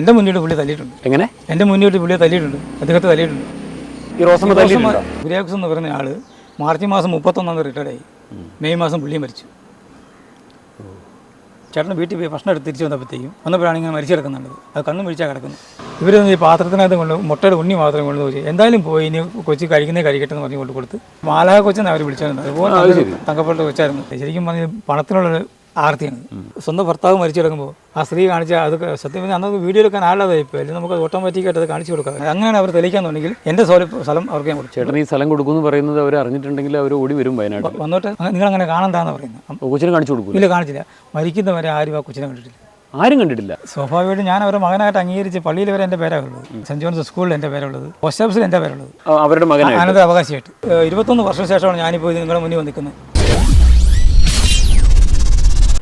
എന്റെ മുന്നോട്ട് പുള്ളി തല്ലിയിട്ടുണ്ട്. എങ്ങനെ? എന്റെ മുന്നോട്ട് പുള്ളിയെ തല്ലിയിട്ടുണ്ട്. അദ്ദേഹത്തെ തല്ലിയിട്ടുണ്ട്. ഈ റോസമ്മ തല്ലിയിട്ടുണ്ടോ? കുര്യാക്കോസ് എന്ന് പറയുന്ന ആൾ മാർച്ച് മാസം മുപ്പത്തൊന്നാം തീയതി റിട്ടയർഡ് ആയി. മെയ് മാസം പുള്ളിയും മരിച്ചു. ചേട്ടൻ വീട്ടിൽ പോയി ഭക്ഷണം എടുത്ത് തിരിച്ചു വന്നപ്പോഴത്തേക്കും വന്നപ്പോഴാണ് ഇങ്ങനെ മരിച്ചു കിടക്കുന്നുണ്ട് അത് കണ്ണും പിടിച്ചാൽ കിടക്കുന്നത്. ഇവർ ഈ പാത്രത്തിനകത്ത് കൊണ്ട് മുട്ടയുടെ ഉണ്ണി മാത്രം കൊണ്ട് പോയി എന്തായാലും പോയി ഇനി കൊച്ചി കഴിക്കുന്നേ കഴിക്കട്ടെ എന്ന് പറഞ്ഞ് കൊണ്ട് കൊടുത്ത് മാലാഹ കൊച്ചെന്ന് അവർ വിളിച്ചായിരുന്നു. അതുപോലെ തങ്കപ്പെട്ട കൊച്ചായിരുന്നു. ശരിക്കും പറഞ്ഞ് പണത്തിനുള്ള ആർത്തിയാണ്. സ്വന്തം ഭർത്താവ് മരിച്ചു കിടക്കുമ്പോൾ ആ സ്ത്രീ കാണിച്ച അത് സത്യം പറഞ്ഞാൽ അന്നത് വീഡിയോ എടുക്കാൻ ആളാതായി ഇപ്പോൾ അല്ലെങ്കിൽ നമുക്ക് ഓട്ടോമാറ്റിക്കായിട്ട് അത് കാണിച്ചു കൊടുക്കാം. അങ്ങനെയാണ് അവർ തെളിയിക്കാന്നുണ്ടെങ്കിൽ എന്റെ സ്ഥലം സ്ഥലം അവർക്ക് ഞാൻ ചേട്ടൻ ഈ സ്ഥലം കൊടുക്കുമെന്ന് പറയുന്നത് അവർ അറിഞ്ഞിട്ടുണ്ടെങ്കിൽ അവർ ഓടി വരും വയനാട്ടിൽ. വന്നിട്ട്. നിങ്ങൾ അങ്ങനെ കാണണ്ടാന്ന് പറയുന്നത്. കൊച്ചിനെ കാണിച്ചു കൊടുക്കും ഇല്ല കാണിച്ചില്ല. മരിക്കുന്നവരെ ആരും ആ കൊച്ചിനെ കണ്ടിട്ടില്ല. ആരും കണ്ടിട്ടില്ല? സ്വാഭാവികമായിട്ടും ഞാൻ അവരുടെ മകനായിട്ട് അംഗീകരിച്ച് പള്ളിയിൽ വരെ എന്റെ പേരാണ് ഉള്ളത്. സെന്റ് ജോൺസ് സ്കൂളിൽ എന്റെ പേരുള്ളത് പോസ്റ്റ് ഓഫീസിൽ എന്റെ പേരുള്ളത് അവരുടെ മകൻ അനന്തര അവകാശമായിട്ട് ഇരുപത്തൊന്ന് വർഷം ശേഷമാണ് ഞാനിപ്പോൾ നിങ്ങളുടെ മുന്നിൽ വന്ന് നിൽക്കുന്നത്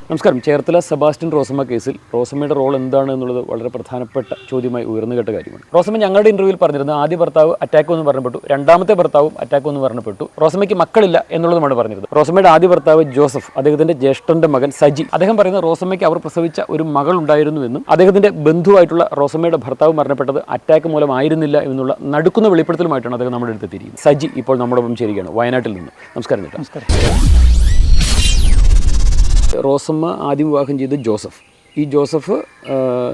നമസ്കാരം. ചേർത്തല സെബാസ്റ്റ്യൻ റോസമ്മ കേസിൽ റോസമ്മയുടെ റോൾ എന്താണ് എന്നുള്ളത് വളരെ പ്രധാനപ്പെട്ട ചോദ്യമായി ഉയർന്നു കേട്ട കാര്യമാണ്. റോസമ്മ ഞങ്ങളുടെ ഇന്റർവ്യൂവിൽ പറഞ്ഞിരുന്നത് ആദ്യ ഭർത്താവ് അറ്റാക്ക് എന്ന് പറഞ്ഞപ്പെട്ടു രണ്ടാമത്തെ ഭർത്താവും അറ്റാക്ക് എന്ന് പറഞ്ഞപ്പെട്ടു റോസമ്മയ്ക്ക് മക്കളില്ല എന്നുള്ളതുമാണ് പറഞ്ഞിരുന്നത്. റോസമ്മയുടെ ആദ്യ ഭർത്താവ് ജോസഫ് അദ്ദേഹത്തിന്റെ ജ്യേഷ്ഠന്റെ മകൻ സജി. അദ്ദേഹം പറയുന്നത് റോസമ്മയ്ക്ക് അവർ പ്രസവിച്ച ഒരു മകൾ ഉണ്ടായിരുന്നുവെന്നും അദ്ദേഹത്തിന്റെ ബന്ധുവായിട്ടുള്ള റോസമ്മയുടെ ഭർത്താവ് മരണപ്പെട്ടത് അറ്റാക്ക് മൂലമായിരുന്നില്ല എന്നുള്ള നടുക്കുന്ന വെളിപ്പെടുത്തലുമായിട്ടാണ് അദ്ദേഹം നമ്മുടെ അടുത്ത് തിരിയുന്നത് സജി ഇപ്പോൾ നമ്മുടെ ഒപ്പം ചേരുകയാണ് വയനാട്ടിൽ നിന്ന്. നമസ്കാരം നമസ്കാരം. റോസമ്മ ആദ്യം വിവാഹം ചെയ്ത് ജോസഫ്. ഈ ജോസഫ്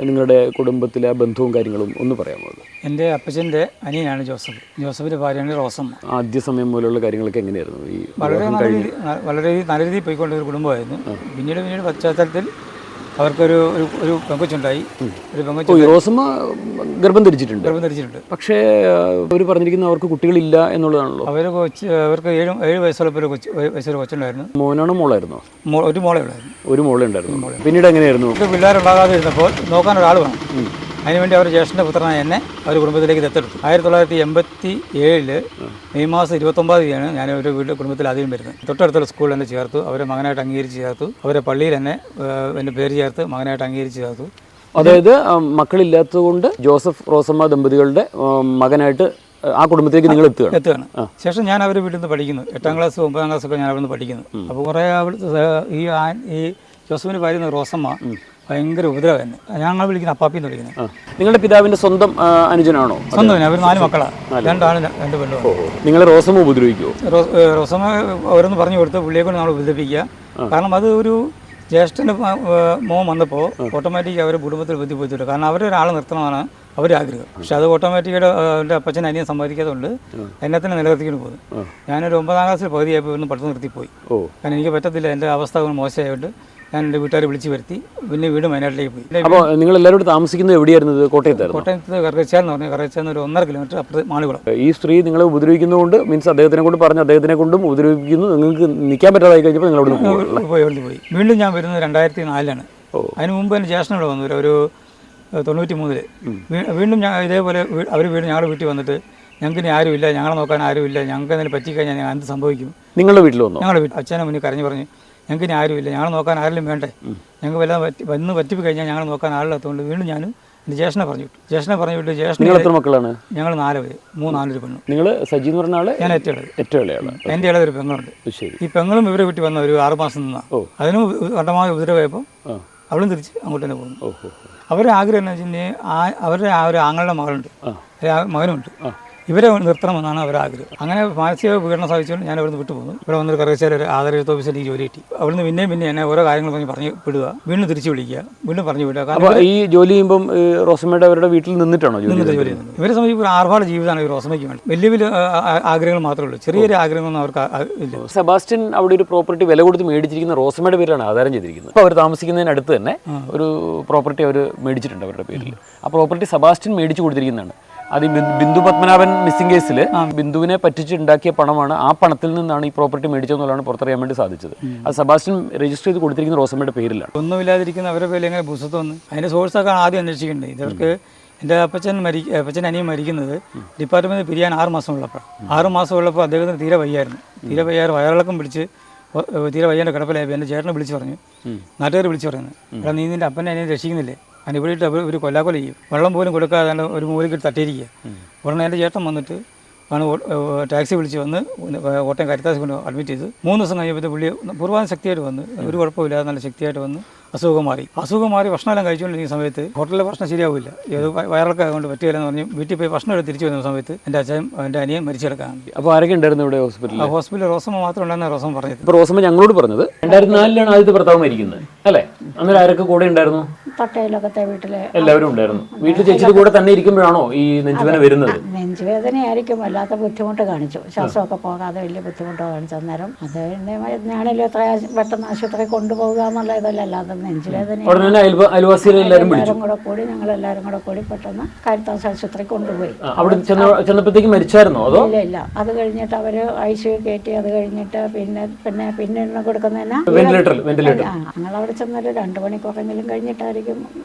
നിങ്ങളുടെ കുടുംബത്തിലെ ബന്ധവും കാര്യങ്ങളും ഒന്ന് പറയാമോ എന്റെ അപ്പച്ചന്റെ അനിയനാണ് ജോസഫ്. ജോസഫിന്റെ ഭാര്യയാണ് റോസമ്മ. ആദ്യ സമയം മുതലുള്ള കാര്യങ്ങളൊക്കെ എങ്ങനെയായിരുന്നു? ഈ വളരെ നല്ല രീതി വളരെ നല്ല രീതിയിൽ പോയിക്കൊണ്ട ഒരു കുടുംബമായിരുന്നു പിന്നീട് പിന്നീട് പശ്ചാത്തലത്തിൽ അവർക്കൊരു ഒരു ഒരു പെങ്കൊച്ചുണ്ടായി. ഒരു പെങ്കൊച്ചു റോസമ്മ ഗർഭം ധരിച്ചിട്ടുണ്ട്. ഗർഭം ധരിച്ചിട്ടുണ്ട്. പക്ഷേ അവർ പറഞ്ഞിരിക്കുന്ന അവർക്ക് കുട്ടികളില്ല എന്നുള്ളതാണല്ലോ. അവർ കൊച്ച് അവർക്ക് ഏഴ് ഏഴ് വയസ്സുള്ളപ്പോൾ ഒരു കൊച്ചു വയസ്സൊരു കൊച്ചുണ്ടായിരുന്നു. മോനാണോ മോളായിരുന്നു? ഒരു മോളെ ഉണ്ടായിരുന്നു ഒരു മോളെ ഉണ്ടായിരുന്നു പിന്നീട് എങ്ങനെയായിരുന്നു? പിള്ളേരുണ്ടാകാതെ ഇരുന്നപ്പോൾ നോക്കാൻ ഒരാൾ വേണം. അതിനുവേണ്ടി അവർ ജ്യേഷ്ഠന്റെ പുത്രനായ എന്നെ അവർ കുടുംബത്തിലേക്ക് ദത്തെടുത്തു. ആയിരത്തി തൊള്ളായിരത്തി എൺപത്തി ഏഴിൽ മെയ് മാസം ഇരുപത്തൊമ്പത് തീയതിയാണ് ഞാൻ ഒരു വീട്ടിൽ കുടുംബത്തിൽ ആദ്യം വരുന്നത്. തൊട്ടടുത്തുള്ള സ്കൂളിൽ എന്നെ ചേർത്തു. അവരെ മകനായിട്ട് അംഗീകരിച്ച് ചേർത്തു. അവരെ പള്ളിയിൽ എന്നെ എന്റെ എന്റെ പേര് ചേർത്ത് മകനായിട്ട് അംഗീകരിച്ച് ചേർത്തു. അതായത് മക്കളില്ലാത്തതുകൊണ്ട് ജോസഫ് റോസമ്മ ദമ്പതികളുടെ മകനായിട്ട് ആ കുടുംബത്തിലേക്ക് നിങ്ങൾ എത്തുകയാണ്. എത്തുകയാണ്. ശേഷം ഞാൻ അവരുടെ വീട്ടിൽ നിന്ന് പഠിക്കുന്നു. എട്ടാം ക്ലാസ് ഒമ്പതാം ക്ലാസ് ഒക്കെ ഞാൻ അവിടെ നിന്ന് പഠിക്കുന്നു അപ്പോൾ കുറേ ഈ ആ- ഈ ജോസഫിന് ഭാര്യ റോസമ്മ ഭയങ്കര ഉപദ്രവമായിരുന്നു. ഞങ്ങൾ വിളിക്കുന്ന അപ്പാപ്പിന്ന് വിളിക്കുന്നത്. നിങ്ങളുടെ പിതാവിന്റെ സ്വന്തം ആ, അനുജനാണോ? സ്വന്തം അവർ നാല് മക്കളാണ് രണ്ടാണ് രണ്ട് പെണ്ണുമാണ് നിങ്ങളെ റോസമ്മ ഉപദ്രവിക്കുമോ റോസമ്മ ഓരോന്ന് പറഞ്ഞു കൊടുത്ത് പുള്ളിയെ കൊണ്ട് നമ്മൾ ഉപദ്രവിക്കുക. കാരണം അത് ഒരു ജ്യേഷ്ഠന്റെ മോൻ വന്നപ്പോൾ ഓട്ടോമാറ്റിക് അവരെ കുടുംബത്തിൽ ബുദ്ധിമുട്ടില്ല കാരണം അവരൊരാൾ നിർത്തണമെന്നാണ് അവരുടെ ആഗ്രഹം. പക്ഷെ അത് ഓട്ടോമാറ്റിക്കായിട്ട് എന്റെ അപ്പച്ചൻ അനിയൻ സമ്മതിക്കാത്തതുകൊണ്ട് എന്നെ തന്നെ നിലനിർത്തിക്കൊണ്ട് പോകുന്നു ഞാനൊരു ഒമ്പതാം ക്ലാസ്സിൽ പകുതിയായപ്പോൾ ഇവിടുന്ന് പഠിത്തം നിർത്തിപ്പോയി. ഓ. കാരണം എനിക്ക് പറ്റത്തില്ല എന്റെ അവസ്ഥ കൊണ്ട് മോശമായതുകൊണ്ട് ഞാൻ എന്റെ വീട്ടുകാരെ വിളിച്ച് വരുത്തി. പിന്നെ വീട് വയനാട്ടിലേക്ക് പോയി. അപ്പോൾ നിങ്ങൾ എല്ലാവരും താമസിക്കുന്നത് എവിടെയായിരുന്നു ഇത്? കോട്ടയത്തായിരുന്നു? കോട്ടയത്ത് കറകച്ചാൽ എന്ന് പറഞ്ഞാൽ കറകച്ചാൽ ഒരു ഒന്നര കിലോമീറ്റർ അപ്പുറത്ത് മാളികുളം. ഈ സ്ത്രീ നിങ്ങളെ ഉപദ്രവിക്കുന്നതുകൊണ്ട് മീൻസ് അദ്ദേഹത്തിനെ കൊണ്ട് പറഞ്ഞ് അദ്ദേഹത്തിനെ കൊണ്ടും ഉപദ്രവിക്കുന്നു. നിങ്ങൾക്ക് നിൽക്കാൻ പറ്റാതായി കഴിഞ്ഞപ്പോൾ നിങ്ങൾ അവിടെ പോയി. പോയി വീണ്ടും ഞാൻ വരുന്നത് രണ്ടായിരത്തി നാലിലാണ്. അതിന് മുമ്പ് എന്റെ ജ്യേഷ്ഠൻ ഇവിടെ വന്നു. ഒരു- തൊണ്ണൂറ്റി മൂന്നിൽ വീണ്ടും ഞാൻ ഇതേപോലെ അവർ വീട് ഞങ്ങളുടെ വീട്ടിൽ വന്നിട്ട് ഞങ്ങൾക്ക് ഇനി ആരുമില്ല ഞങ്ങളെ നോക്കാൻ ആരുമില്ല ഞങ്ങൾക്ക് എന്തെങ്കിലും പറ്റിക്കഴിഞ്ഞാൽ ഞാൻ എന്ത് സംഭവിക്കും? നിങ്ങളുടെ വീട്ടിൽ വന്നു? ഞങ്ങളുടെ വീട്ടിൽ. അച്ഛനെ മുന്നിൽ കരഞ്ഞു പറഞ്ഞ് ഞങ്ങൾക്ക് ഇനി ആരുമില്ല. ഞങ്ങൾ നോക്കാൻ ആരെങ്കിലും വേണ്ടേ? ഞങ്ങൾക്ക് വല്ല പറ്റി വന്ന് പറ്റിപ്പ് കഴിഞ്ഞാൽ ഞങ്ങൾ നോക്കാൻ ആളില്ലാത്തതുകൊണ്ട് വീണ്ടും ഞാൻ എന്റെ ജ്യേഷ്ഠനെ പറഞ്ഞു വിട്ടു. ജ്യേഷ്ഠനെ പറഞ്ഞു വിട്ടു. ജ്യേഷ്ഠനെ നിങ്ങൾ എത്ര മക്കളാണ്? ഞങ്ങൾ നാല് പേര് മൂന്നാലൊരു പെണ്ണു. നിങ്ങൾ സജി എന്ന് പറഞ്ഞ ആൾ? ഞാൻ ഏറ്റവും എന്റെ ഇളയൊരു പെങ്ങളുണ്ട്. ശരി. ഈ പെങ്ങളും ഇവരെ വീട്ടിൽ വന്ന ഒരു ആറ് മാസം നിന്നാ. ഓ. അതിനും കണ്ടമായ ഉപദ്രവമായപ്പോൾ അവളും തിരിച്ച് അങ്ങോട്ട് തന്നെ പോകുന്നു. അവരുടെ ആഗ്രഹം എന്ന് വെച്ചിട്ടുണ്ടെങ്കിൽ അവരുടെ ആ ഒരു ആങ്ങളുടെ മകളുണ്ട്. ഒരു മകനുണ്ട് ഇവരെ നിർത്തണമെന്നാണ് അവരുടെ ആഗ്രഹം. അങ്ങനെ മാനസിക വികരണം സാധിച്ചുകൊണ്ട് ഞാൻ അവിടുന്ന് വിട്ടുപോകുന്നു ഇവിടെ വന്നൊരു കറക്റ്റാർ ഒരു ആദരവ് ഓഫീസിൽ എനിക്ക് ജോലി കിട്ടി. അവിടുന്ന് പിന്നെയും പിന്നെ എന്നെ ഓരോ കാര്യങ്ങൾ പറഞ്ഞ് പറഞ്ഞു വിടുക. വീണ്ടും തിരിച്ചു വിളിക്കുക. വീണ്ടും പറഞ്ഞു വിടുക. അപ്പോൾ ഈ ജോലി ചെയ്യുമ്പം റോസമ്മയുടെ അവരുടെ വീട്ടിൽ നിന്നിട്ടാണോ ജോലി ജോലി ചെയ്യുന്നത്. ഇവരെ സംബന്ധിച്ച് ഒരു ആർഭാട ജീവിതമാണ് ഈ റോസമയ്ക്ക് വേണ്ടി. വലിയ വലിയ ആഗ്രഹങ്ങൾ മാത്രമേ ഉള്ളൂ. ചെറിയ ചെറിയ ആഗ്രഹങ്ങളൊന്നും അവർക്ക് ഇല്ല. സെബാസ്റ്റ്യൻ അവിടെ ഒരു പ്രോപ്പർട്ടി വില കൊടുത്ത് മേടിച്ചിരിക്കുന്ന റോസമ്മയുടെ പേരിലാണ് ആധാരം ചെയ്തിരിക്കുന്നത്. അപ്പോൾ അവർ താമസിക്കുന്നതിനടുത്ത് തന്നെ ഒരു പ്രോപ്പർട്ടി അവർ മേടിച്ചിട്ടുണ്ട് അവരുടെ പേരിൽ. ആ പ്രോപ്പർട്ടി സെബാസ്റ്റ്യൻ മേടിച്ചു കൊടുത്തിരിക്കുന്നതാണ്. അത് ബിന്ദു- പത്മനാഭൻ മിസ്സിംഗ് കേസിൽ ബിന്ദുവിനെ പറ്റിച്ചുണ്ടാക്കിയ പണമാണ് ആ പണത്തിൽ നിന്നാണ് ഈ പ്രോപ്പർട്ടി മേടിച്ചതെന്നുള്ളതാണ് പുറത്തറിയാൻ വേണ്ടി സാധിച്ചത്. അത് സെബാസ്റ്റ്യൻ രജിസ്റ്റർ ചെയ്ത് കൊടുത്തിരിക്കുന്ന റോസമ്മയുടെ പേരിലാണ്. ഒന്നുമില്ലാതിരിക്കുന്ന അവരെ പേരിൽ എങ്ങനെ പുസ്തകം അതിന്റെ സോഴ്സ് ഒക്കെ ആദ്യം അന്വേഷിക്കേണ്ടത് ഇവർക്ക് എന്റെ അപ്പച്ചൻ മരി അപ്പച്ചൻ അനിയൻ മരിക്കുന്നത് ഡിപ്പാർട്ട്മെന്റ് പിരിയാൻ ആറ് മാസം ഉള്ളപ്പോൾ ആറ് മാസം ഉള്ളപ്പോൾ അദ്ദേഹത്തിന് തീരെ വയ്യായിരുന്നു. തീരെ വയ്യാറ് വയറിളക്കം പിടിച്ച് തീരെ വയ്യാന്റെ കിടപ്പിലായപ്പോൾ എന്റെ ചേട്ടനെ വിളിച്ച് പറഞ്ഞു. നാട്ടുകാർ വിളിച്ച് പറയുന്നത് എടാ നീ നിന്റെ അപ്പനെ അനിയനെ രക്ഷിക്കുന്നില്ലേ? ഇട്ട് അവർ ഒരു കൊല്ലാക്കൊല ചെയ്യും. വെള്ളം പോലും കൊടുക്കാതെ ഒരു മൂലയ്ക്ക് തട്ടിയിരിക്കുക. ഉടനെ എന്റെ ചേട്ടൻ വന്നിട്ട് ആണ് ടാക്സി വിളിച്ച് വന്ന് കോട്ടയം കരുത്താസ് കൊണ്ട് അഡ്മിറ്റ് ചെയ്ത്. മൂന്ന് ദിവസം കഴിഞ്ഞപ്പോൾ പുള്ളി പൂർവാൻ ശക്തിയായിട്ട് വന്ന് ഒരു കുഴപ്പമില്ലാതെ നല്ല ശക്തിയായിട്ട് വന്ന് അസുഖം മാറി. അസുഖം മാറി ഭക്ഷണമെല്ലാം കഴിച്ചുകൊണ്ടിരിക്കുന്ന സമയത്ത് ഹോട്ടലിലെ ഭക്ഷണം ശരിയാവില്ല. ഏത് വയറൊക്കെ കൊണ്ട് പറ്റുകയില്ലെന്ന് പറഞ്ഞ് വീട്ടിൽ പോയി ഭക്ഷണം എടുത്ത് തിരിച്ചു വരുന്ന സമയത്ത് എന്റെ അച്ഛൻ എന്റെ അനിയൻ മരിച്ചു കിടക്കാണ് അപ്പോൾ ആരൊക്കെ ഉണ്ടായിരുന്നു ഇവിടെ ഹോസ്പിറ്റലിൽ? ഹോസ്പിറ്റലിൽ റോസമ്മ മാത്രം ഉണ്ടായിരുന്ന റോസം പറഞ്ഞത്. ഇപ്പോൾ റോസമ്മ ഞങ്ങളോട് പറഞ്ഞത് രണ്ടായിരത്തി നാലിലാണ് ആദ്യത്തെ ഭർത്താവ് മരിക്കുന്നത് അല്ലേ? അന്നേരം ആരൊക്കെ കൂടെ ഉണ്ടായിരുന്നു? തൊട്ടയിലൊക്കത്തെ വീട്ടിലെ എല്ലാവരും ഉണ്ടായിരുന്നു. വീട്ടിൽ ചേച്ചിയുടെ കൂടെ തന്നെ ഇരിക്കുമ്പോഴാണോ ഈ നെഞ്ചുവേദന വരുന്നത്? നെഞ്ചുവേദനയായിരിക്കും. വല്ലാത്ത ബുദ്ധിമുട്ട് കാണിച്ചു. ശ്വാസമൊക്കെ പോകാതെ വലിയ ബുദ്ധിമുട്ട് കാണിച്ചു അന്നേരം. അത് പിന്നെ ഞാനെങ്കിലും എത്ര പെട്ടെന്ന് ആശുപത്രി കൊണ്ടുപോകുക എന്നുള്ള ഇതല്ല. അല്ലാതെ നെഞ്ചുവേദന എല്ലാവരും കൂടെ കൂടി ഞങ്ങൾ എല്ലാവരും കൂടെ കൂടി പെട്ടെന്ന് കരുത്താസ് ആശുപത്രി കൊണ്ടുപോയി. അവിടെ ചെന്ന ചെന്നപ്പോഴത്തേക്ക് മരിച്ചായിരുന്നോ അതോ? ഇല്ല ഇല്ല. അത് കഴിഞ്ഞിട്ട് അവർ ഐ സി കയറ്റി. അത് കഴിഞ്ഞിട്ട് പിന്നെ പിന്നെ പിന്നെ കൊടുക്കുന്നതിനാ വെന്റിലേറ്ററിൽ വെന്റിലേറ്റർ ഞങ്ങൾ അവിടെ ചെന്നൊരു രണ്ട് മണിക്കൂറെങ്കിലും കഴിഞ്ഞിട്ടായിരിക്കും